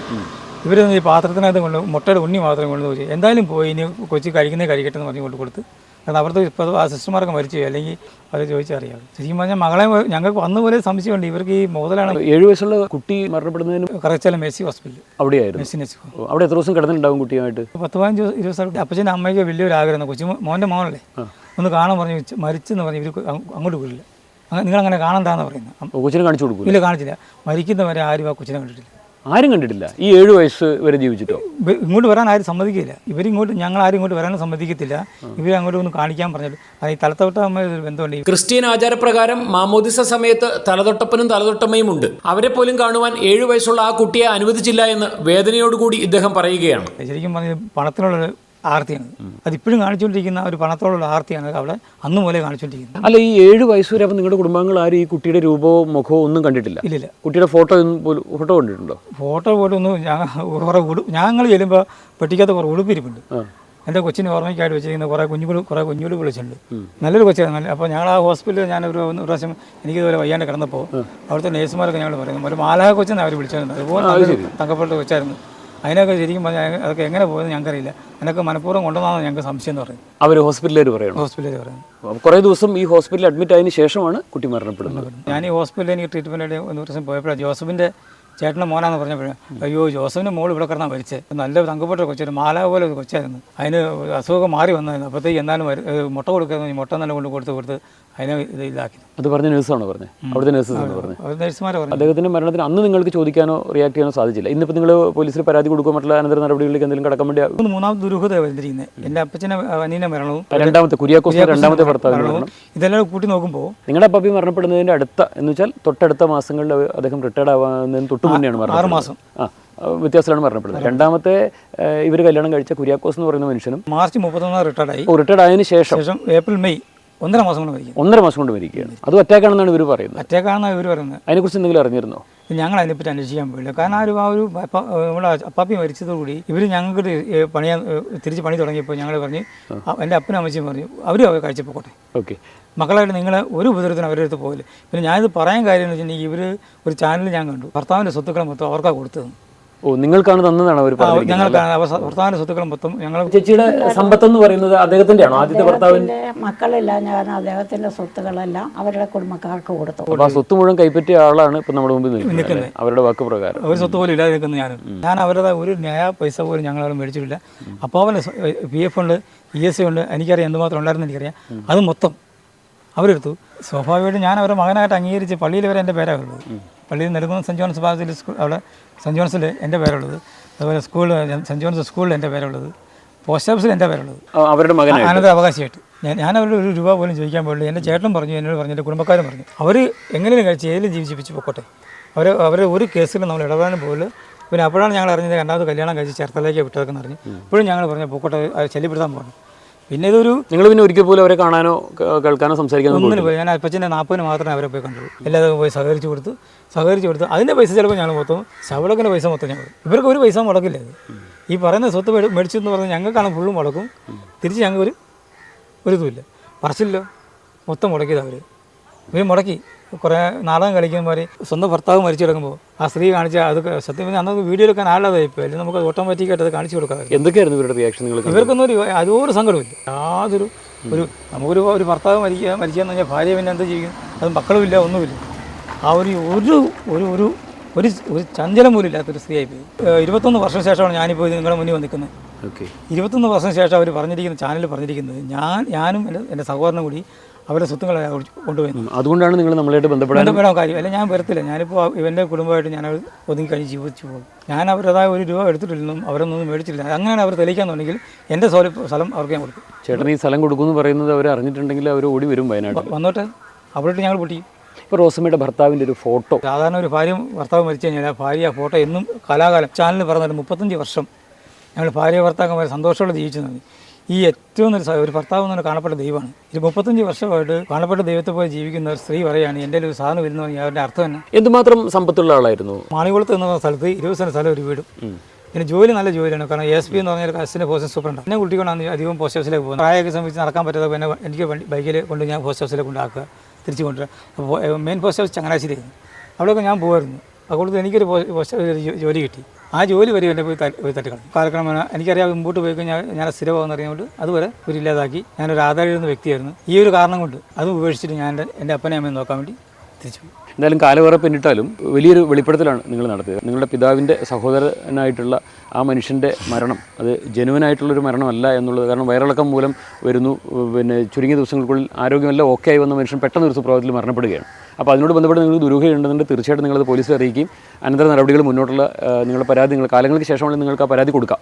ഇവർ ഈ പാത്രത്തിനകത്ത് കൊണ്ട് മുട്ടയുടെ ഉണ്ണി മാത്രം കൊണ്ട് പോയി എന്തായാലും പോയി ഇനി കൊച്ചി കഴിക്കുന്നേ കഴിക്കട്ടെ എന്ന് പറഞ്ഞ് കൊണ്ട് കൊടുത്ത്. കാരണം അവർക്ക് ഇപ്പോൾ ആ സിസ്റ്റർമാർക്ക് മരിച്ചു അല്ലെങ്കിൽ അവർ ചോദിച്ചറിയാം. ശരിക്കും പറഞ്ഞാൽ മകളെ ഞങ്ങൾക്ക് വന്ന പോലെ സംശയമുണ്ട്. ഇവർക്ക് ഈ മുതലാണ്? ഏഴു വയസ്സുള്ള കുട്ടി മരണപ്പെടുന്നതിന് കറച്ചാലും മെസ്സി ഹോസ്പിറ്റൽ അവിടെയായിരുന്നു. മെസ്സി നെസ്സി ഓ, അവിടെ എത്ര ദിവസം കിടന്നിട്ടുണ്ടാവും കുട്ടിയുമായിട്ട്? പത്ത് പതിനഞ്ച് ദിവസം ഇരുപത് അപ്പച്ചൻ അമ്മയ്ക്ക് വലിയൊരു ആഗ്രഹം കൊച്ചു മോന്റെ മോനല്ലേ? ഒന്ന് കാണാൻ പറഞ്ഞു "ഉച്ച- മരിച്ചെന്ന് പറഞ്ഞു ഇവർ അങ്ങോട്ട് പോയില്ല. നിങ്ങൾ അങ്ങനെ കാണണ്ടാന്ന് പറയുന്നത് കൊച്ചിനെ കാണിച്ചു കൊടുക്കും ഇല്ല കാണിച്ചില്ല. മരിക്കുന്നവരെ ആരും ആ കൊച്ചിനെ കണ്ടിട്ടില്ല. ആരും കണ്ടിട്ടില്ല? ഈ ഏഴ് വയസ്സ് വരെ ജീവിച്ചിട്ടോ? ഇങ്ങോട്ട് വരാൻ ആരും സമ്മതിക്കില്ല. ഇവരിങ്ങോട്ട് ഞങ്ങൾ ആരും ഇങ്ങോട്ട് വരാനും സമ്മതിക്കത്തില്ല. ഇവർ അങ്ങോട്ട് ഒന്ന് കാണിക്കാൻ പറഞ്ഞു അത് ഈ തലത്തോട്ടമ്മയൊരു ബന്ധമുണ്ട്. ക്രിസ്ത്യൻ ആചാരപ്രകാരം മാമോദിസ സമയത്ത് തലതൊട്ടപ്പനും തലതൊട്ടമ്മയും ഉണ്ട്. അവരെ പോലും കാണുവാൻ ഏഴു വയസ്സുള്ള ആ കുട്ടിയെ അനുവദിച്ചില്ല എന്ന് വേദനയോടുകൂടി ഇദ്ദേഹം പറയുകയാണ്. ശരിക്കും പറഞ്ഞാൽ പണത്തിനുള്ള ആർത്തിയാണ്. അതിപ്പോഴും കാണിച്ചുകൊണ്ടിരിക്കുന്ന ഒരു പണത്തോടുള്ള ആർത്തിയാണ് അവിടെ അന്ന് മുതലേ കാണിച്ചുകൊണ്ടിരിക്കുന്നത്. അല്ല ഈ ഏഴ് വയസ്സ് വരെ അപ്പം നിങ്ങളുടെ കുടുംബാംഗങ്ങൾ ആരും ഈ കുട്ടിയുടെ രൂപമോ മുഖമോ ഒന്നും കണ്ടിട്ടില്ല? ഇല്ല കുട്ടിയുടെ ഫോട്ടോ പോലും ഫോട്ടോ കണ്ടിട്ടുണ്ടോ? ഫോട്ടോ പോലും ഒന്നും കുറേ ഞങ്ങൾ ചെല്ലുമ്പോൾ പെട്ടിക്കകത്ത് കുറേ ഉടുപ്പിരിപ്പുണ്ട്. എന്റെ കൊച്ചിന് ഓർമ്മയ്ക്കായിട്ട് വെച്ചിരിക്കുന്ന കുറേ കുഞ്ഞുകൾ കുറേ കുഞ്ഞുകൾ വിളിച്ചിട്ടുണ്ട്. നല്ലൊരു കൊച്ചായിരുന്നു നല്ല അപ്പോൾ ഞങ്ങൾ ആ ഹോസ്പിറ്റലിൽ ഞാൻ ഒരു ഒന്ന് പ്രാവശ്യം എനിക്കിതുപോലെ വയ്യാണ്ട് കിടന്നപ്പോൾ അവിടുത്തെ നേഴ്സുമാരൊക്കെ ഞങ്ങൾ പറയുന്നു. ഒരു മാലാഹ കൊച്ചെന്ന് അവർ വിളിച്ചായിരുന്നു അതുപോലെ തങ്കപ്പെട്ട കൊച്ചായിരുന്നു. അതിനൊക്കെ ശരിക്കും പറഞ്ഞാൽ അതൊക്കെ എങ്ങനെ പോയെന്ന് ഞങ്ങൾക്കറിയില്ല. അതിനൊക്കെ മനഃപൂർവം കൊണ്ടുവന്നാണ് ഞങ്ങൾക്ക് സംശയം എന്ന് പറയുന്നത് അവർ ഹോസ്പിറ്റലിൽ പറയുന്നത് ഹോസ്പിറ്റലിൽ പറയുന്നത് കുറേ ദിവസം ഈ ഹോസ്പിറ്റലിൽ അഡ്മിറ്റ് ആയതിനു ശേഷമാണ് കുട്ടി മരണപ്പെടുന്നത്. ഞാൻ ഈ ഹോസ്പിറ്റലിൽ എനിക്ക് ട്രീറ്റ്മെന്റ് ഒരു ദിവസം പോയപ്പോഴാണ് ജോസഫിന്റെ ചേട്ടന്റെ മോനാന്ന് പറഞ്ഞപ്പോഴേ അയ്യോ ജോസഫിന്റെ മോൾ ഇവിടെ കിടന്നാണ് മരിച്ചത് നല്ല തങ്കപ്പെട്ട കൊച്ചായിരുന്നു മാല പോലെ ഒരു കൊച്ചായിരുന്നു. അതിന് അസുഖം മാറി വന്നായിരുന്നു അപ്പോഴത്തേക്ക് എന്നാലും മുട്ട കൊടുക്കുന്നു മുട്ട നല്ല കൊണ്ട് കൊടുത്ത് കൊടുത്ത് അതിനെ ഇത് ഇതാക്കി. അത് പറഞ്ഞ നേഴ്സാണോ പറഞ്ഞത് അവിടുത്തെ നേഴ്സസ് എന്ന് പറഞ്ഞത് അവർ നഴ്സുമാരെ പറഞ്ഞു. അദ്ദേഹത്തിന്റെ മരണത്തിന് അന്ന് നിങ്ങൾക്ക് ചോദിക്കാനോ റിയാക്ട് ചെയ്യാനോ സാധിച്ചില്ല. ഇന്നിപ്പോൾ നിങ്ങൾ പോലീസിൽ പരാതി കൊടുക്കുക മറ്റുള്ള അനന്തര നടപടികളിലേക്ക് എന്തെങ്കിലും കടക്കാൻ വേണ്ടി മൂന്ന് മൂന്നാമത്തെ ദുരൂഹത വന്നിരിക്കുന്നത് എന്റെ അപ്പച്ചനെ അനീനെ മരണവും രണ്ടാമത്തെ കുര്യാക്കോസ് രണ്ടാമത്തെ ഭർത്താവിന് ഇതെല്ലാം കൂട്ടി നോക്കുമ്പോൾ നിങ്ങളുടെ അപ്പാപ്പി മരണപ്പെടുന്നതിന്റെ അടുത്ത എന്ന് വെച്ചാൽ തൊട്ടടുത്ത മാസങ്ങളിൽ അദ്ദേഹം റിട്ടയർഡ് ആവാൻ തൊട്ട് മുന്നെയാണ് ആറ് മാസം. ആ വ്യത്യാസത്തിലാണ് മരണപ്പെടുന്നത്. രണ്ടാമത്തെ ഇവർ കല്യാണം കഴിച്ച കുര്യാക്കോസ് എന്ന് പറയുന്ന മനുഷ്യനും മാർച്ച് മുപ്പത്തൊന്നാം റിട്ടയർഡായി റിട്ടയർഡ് ആയതിനു ശേഷം ഏപ്രിൽ മെയ് ഒന്നര മാസം കൊണ്ട് മരിക്കും. ഒന്നര മാസം കൊണ്ട് മരിക്കുകയാണ്. അത് അറ്റാക്കാണെന്നാണ് ഇവർ പറയുന്നത്. അറ്റേക്കാണെന്നാണ് ഇവർ പറയുന്നത്. അതിനെക്കുറിച്ച് എന്തെങ്കിലും അറിഞ്ഞിരുന്നോ? ഞങ്ങൾ അതിനെപ്പറ്റി അന്വേഷിക്കാൻ പോയില്ല. കാരണം ആ ഒരു ആ ഒരു നമ്മുടെ അപ്പാപ്പി മരിച്ചതോടുകൂടി ഇവർ ഞങ്ങൾക്ക് പണിയാൻ തിരിച്ച് പണി തുടങ്ങിയപ്പോൾ ഞങ്ങൾ പറഞ്ഞ് എന്റെ അപ്പനും അമ്മച്ചിയും പറഞ്ഞു അവരും അവർ കഴിച്ചു പോട്ടെ ഓക്കെ. മക്കളായിട്ട് നിങ്ങൾ ഒരു ഉപദ്രവത്തിന് അവരുടെ അടുത്ത് പോകില്ല പിന്നെ ഞാനിത് പറയാൻ കാര്യം എന്ന് വെച്ചിട്ടുണ്ടെങ്കിൽ ഇവർ ഒരു ചാനൽ ഞാൻ കണ്ടു. ഭർത്താവിന്റെ സ്വത്തുക്കളെ മൊത്തം അവർക്കാണ് കൊടുത്തത്. ഓ നിങ്ങൾക്കാണ് തന്നതാണ് അവർ പറഞ്ഞത് ഞങ്ങൾക്കാണ്. സ- സ്വത്തുക്കൾ മൊത്തം ഞങ്ങൾ ചേച്ചിയുടെ സമ്പത്ത് എന്ന് പറയുന്നത് അദ്ദേഹത്തിന്റെ ആണോ ആദ്യത്തെ ഭർത്താവിന്റെ അദ്ദേഹത്തിന്റെ ഞാൻ അദ്ദേഹത്തിന്റെ സ്വത്തുക്കളെല്ലാം അവരുടെ കുടുംബക്കാർക്ക് കൊടുത്തു. അപ്പൊ ആ സ്വത്ത് മുഴുവൻ കൈപ്പറ്റിയ ആളാണ് ഇപ്പൊ നമ്മുടെ മുമ്പിൽ നിൽക്കുന്നത് അല്ലേ? അവരുടെ വാക്ക് പ്രകാരം. ഒരു സ്വത്ത് പോലും ഇല്ലാതെ നിൽക്കുന്ന ഞാനും. ഞാൻ അവരുടെ ഒരു ന്യായ പൈസ പോലും ഞങ്ങളവിടെ മേടിച്ചിട്ടില്ല. അപ്പോൾ അവന് പി എഫ് ഉണ്ട് ഇ എസ് സി ഉണ്ട് എനിക്കറിയാം എന്തുമാത്രം ഉണ്ടായിരുന്നു എനിക്കറിയാം. അത് മൊത്തം അവരെടുത്തു. സ്വാഭാവികമായിട്ടും ഞാൻ അവരുടെ മകനായിട്ട് അംഗീകരിച്ച് പള്ളിയിൽ വരെ എന്റെ പേരാണ് ഉള്ളത് പള്ളിയിൽ നെടുക്കുന്ന സെന്റ് ജോൺസ് ഭാഗത്തിൽ സ്കൂൾ അവിടെ സെന്റ് ജോൺസിൽ എന്റെ പേരുള്ളത്. അതുപോലെ സ്കൂളിൽ സെന്റ് ജോൺസ് സ്കൂളിൽ എന്റെ പേരുള്ളത്. പോസ്റ്റ് ഓഫീസിൽ എന്റെ പേരുള്ളത്. അവരുടെ മകൻ അനന്തര അവകാശമായിട്ട് ഞാൻ ഞാൻ അവരുടെ ഒരു രൂപ പോലും ചോദിക്കാൻ പാടില്ല എന്റെ ചേട്ടനും പറഞ്ഞു എന്നോട് പറഞ്ഞു എന്റെ കുടുംബക്കാരും പറഞ്ഞു. അവർ എങ്ങനെയും കഴിച്ച് ഏതിലും ജീവിച്ചിപ്പിച്ച് പൊക്കോട്ടെ. അവർ അവർ ഒരു കേസിലും നമ്മൾ ഇടപെടാനും പോലും പിന്നെ അപ്പോഴാണ് ഞങ്ങൾ അറിഞ്ഞത് രണ്ടാമത് കല്യാണം കഴിച്ച് ചേർത്തലേക്ക് വിട്ടതെന്ന് അറിഞ്ഞു. ഇപ്പോഴും ഞങ്ങൾ പറഞ്ഞു പൂക്കോട്ടെ ശല്യപ്പെടുത്താൻ പോകണം പിന്നെ ഇതൊരു നിങ്ങൾ പിന്നെ ഒരിക്കൽ പോലും അവരെ കാണാനോ കേൾക്കാനോ സംസാരിക്കാനോ ഒന്നിന് പോയി ഞാൻ അപ്പച്ചന്റെ നാൽപ്പതിന് മാത്രമേ അവരെ പോയി കണ്ടുള്ളൂ. എല്ലാവരും പോയി സഹകരിച്ചു കൊടുത്തു സഹകരിച്ചു കൊടുത്തു. അതിന്റെ പൈസ ചിലപ്പോൾ ഞങ്ങൾ മൊത്തം ശവളക്കിന്റെ പൈസ മൊത്തം ഞങ്ങൾ. ഇവർക്ക് ഒരു പൈസ മുടക്കില്ല ഇത്. ഈ പറയുന്ന സ്വത്ത് മേടി- മേടിച്ചു എന്ന് പറഞ്ഞാൽ ഞങ്ങൾക്കാണ് ഫുള്ളും മുടക്കും. തിരിച്ച് ഞങ്ങൾക്ക് ഒരു ഒരു ഇതുമില്ല. പറച്ചില്ലോ. മൊത്തം മുടക്കിയത് അവർ ഇവർ മുടക്കി. കുറേ നാടകം കളിക്കുമ്പോൾ സ്വന്തം ഭർത്താവ് മരിച്ചു കിടക്കുമ്പോൾ ആ സ്ത്രീ കാണിച്ച അത് സത്യം പറഞ്ഞാൽ അന്ന് വീഡിയോ എടുക്കാൻ ആളതായി ഇപ്പോൾ അല്ലെങ്കിൽ നമുക്ക് ഓട്ടോമാറ്റിക്കായിട്ട് അത് കാണിച്ചു കൊടുക്കാം എന്തൊക്കെയായിരുന്നു ഇവരുടെ റിയാക്ഷൻ നിങ്ങൾ ഇവർക്കൊന്നും ഒരു അതൊരു സങ്കടമില്ല യാതൊരു ഒരു നമുക്കൊരു ഒരു ഭർത്താവ് മരിക്കുക മരിച്ചെന്ന് പറഞ്ഞാൽ ഭാര്യ പിന്നെ എന്ത് ചെയ്യും? അത് മക്കളുമില്ല ഒന്നുമില്ല. ആ ഒരു ഒരു ഒരു ഒരു ഒരു ഒരു ചഞ്ചലം പോലും ഇല്ലാത്തൊരു സ്ത്രീ ആയിപ്പോയി. ഇരുപത്തൊന്ന് വർഷം ശേഷമാണ് ഞാനിപ്പോൾ ഇത് നിങ്ങളുടെ മുന്നിൽ വന്നിരിക്കുന്നത്. ഓക്കെ. ഇരുപത്തൊന്ന് വർഷം ശേഷം അവർ പറഞ്ഞിരിക്കുന്ന ചാനൽ പറഞ്ഞിരിക്കുന്നത് ഞാൻ ഞാനും എന്റെ എന്റെ സഹോദരനും കൂടി അവരുടെ സ്വത്തുക്കളെ കൊണ്ടുപോയി. അതുകൊണ്ടാണ് നിങ്ങൾ നമ്മളായിട്ട് ബന്ധപ്പെടാൻ ബന്ധപ്പെടാൻ കാര്യം. അല്ല ഞാൻ വരത്തില്ല. ഞാനിപ്പോൾ ഇവന്റെ കുടുംബമായിട്ട് ഞാൻ ഒതുങ്ങി കഴിഞ്ഞ് ജീവിച്ചു പോകും. ഞാൻ അവരതായ ഒരു രൂപ എടുത്തിട്ടില്ലെന്നും അവരൊന്നും മേടിച്ചിട്ടില്ല. അങ്ങനെയാണ് അവർ തെളിയിക്കാന്നുണ്ടെങ്കിൽ എന്റെ സ്ഥലം സ്ഥലം അവർക്ക് ഞാൻ കൊടുക്കും. ചേട്ടൻ ഈ സ്ഥലം കൊടുക്കുമെന്ന് പറയുന്നത് അവർ അറിഞ്ഞിട്ടുണ്ടെങ്കിൽ അവർ ഓടി വരും വയനാട് വന്നോട്ടെ. അവിടെ ഞങ്ങൾ പൊട്ടി. ഇപ്പോൾ റോസമ്മയുടെ ഭർത്താവിന്റെ ഒരു ഫോട്ടോ. സാധാരണ ഒരു ഭാര്യ ഭർത്താവ് മരിച്ചു കഴിഞ്ഞാൽ ആ ഭാര്യ ആ ഫോട്ടോ എന്നും കലാകാലം ചാനലിൽ പറഞ്ഞിട്ട് മുപ്പത്തഞ്ച് വർഷം ഞങ്ങൾ ഭാര്യ ഭർത്താക്കന്മാർ സന്തോഷത്തോടെ ജീവിച്ചു നന്ദി ഈ ഏറ്റവും നല്ല ഒരു ഭർത്താവ് എന്ന് കാണപ്പെട്ട ദൈവമാണ്. ഇത് മുപ്പത്തഞ്ച് വർഷമായിട്ട് കാണപ്പെട്ട ദൈവത്തെ പോലെ ജീവിക്കുന്ന ഒരു സ്ത്രീ പറയുകയാണ് എന്റെ ഒരു സാധനം വരുന്ന പറഞ്ഞാൽ അവരുടെ അർത്ഥം തന്നെ. എന്തുമാത്രം സമ്പത്തുള്ള ആളായിരുന്നു? മാണികുളത്ത് എന്ന സ്ഥലത്ത് ഇരുപത് സെന്റ് സ്ഥലം ഒരു വീടും. പിന്നെ ജോലി നല്ല ജോലിയാണ് കാരണം എസ് പി എന്ന് പറഞ്ഞാൽ അസിസ്റ്റന്റ് പോസ്റ്റ് സൂപ്രണ്ട് എന്നെ കുട്ടികളാണ് അധികം പോസ്റ്റ് ഓഫീസിലേക്ക് പോകുന്നത് പ്രായമൊക്കെ സംബന്ധിച്ച് നടക്കാൻ പറ്റാതെ പിന്നെ എനിക്ക് ബൈക്കിൽ കൊണ്ട് ഞാൻ പോസ്റ്റ് ഓഫീസിലേക്ക് കൊണ്ടാക്കുക തിരിച്ചു കൊണ്ടുവരാം. അപ്പോൾ മെയിൻ പോസ്റ്റ് ഓഫീസ് ചങ്ങനാശ്ശേരിയായിരുന്നു. അവിടെയൊക്കെ ഞാൻ പോകുമായിരുന്നു അതുകൊണ്ട് എനിക്കൊരു പോസ്റ്റ് ജോലി കിട്ടി. ആ ജോലി വരെ എന്റെ പോയി പോയി തട്ടിക്കണം കാലക്രമേണ എനിക്കറിയാം മുമ്പോട്ട് പോയി കഴിഞ്ഞാൽ ഞാൻ സ്ഥിരമാകുന്ന അറിയുന്നത് അതുവരെ ഒരു ഇല്ലാതാക്കി. ഞാനൊരു ആധാരം എഴുതുന്ന വ്യക്തിയായിരുന്നു. ഈ ഒരു കാരണം കൊണ്ട് അത് ഉപേക്ഷിച്ചിട്ട് ഞാൻ എന്റെ അപ്പനെ അമ്മയെ നോക്കാൻ വേണ്ടി തിരിച്ചു എന്തായാലും കാലവേറെ പിന്നിട്ടാലും വലിയൊരു വെളിപ്പെടുത്തലാണ് നിങ്ങൾ നടത്തിയത്. നിങ്ങളുടെ പിതാവിന്റെ സഹോദരനായിട്ടുള്ള ആ മനുഷ്യന്റെ മരണം അത് ജനുവനായിട്ടുള്ളൊരു മരണമല്ല എന്നുള്ളത് കാരണം വയറിളക്കം മൂലം വരുന്നു പിന്നെ ചുരുങ്ങിയ ദിവസങ്ങൾക്കുള്ളിൽ ആരോഗ്യമെല്ലാം ഓക്കെ ആയി വന്ന മനുഷ്യൻ പെട്ടെന്ന് ഒരു സുപ്രഭാതത്തിൽ മരണപ്പെടുകയാണ്. അപ്പോൾ അതിനോട് ബന്ധപ്പെട്ട് നിങ്ങൾ ദുരൂഹയുണ്ടെന്നുണ്ട് തീർച്ചയായിട്ടും നിങ്ങളത് പോലീസിൽ അറിയിക്കും അനന്തര നടപടികൾ മുന്നോട്ടുള്ള നിങ്ങളുടെ പരാതി നിങ്ങൾ കാലങ്ങൾക്ക് ശേഷമാണ് നിങ്ങൾക്ക് ആ പരാതി കൊടുക്കാം.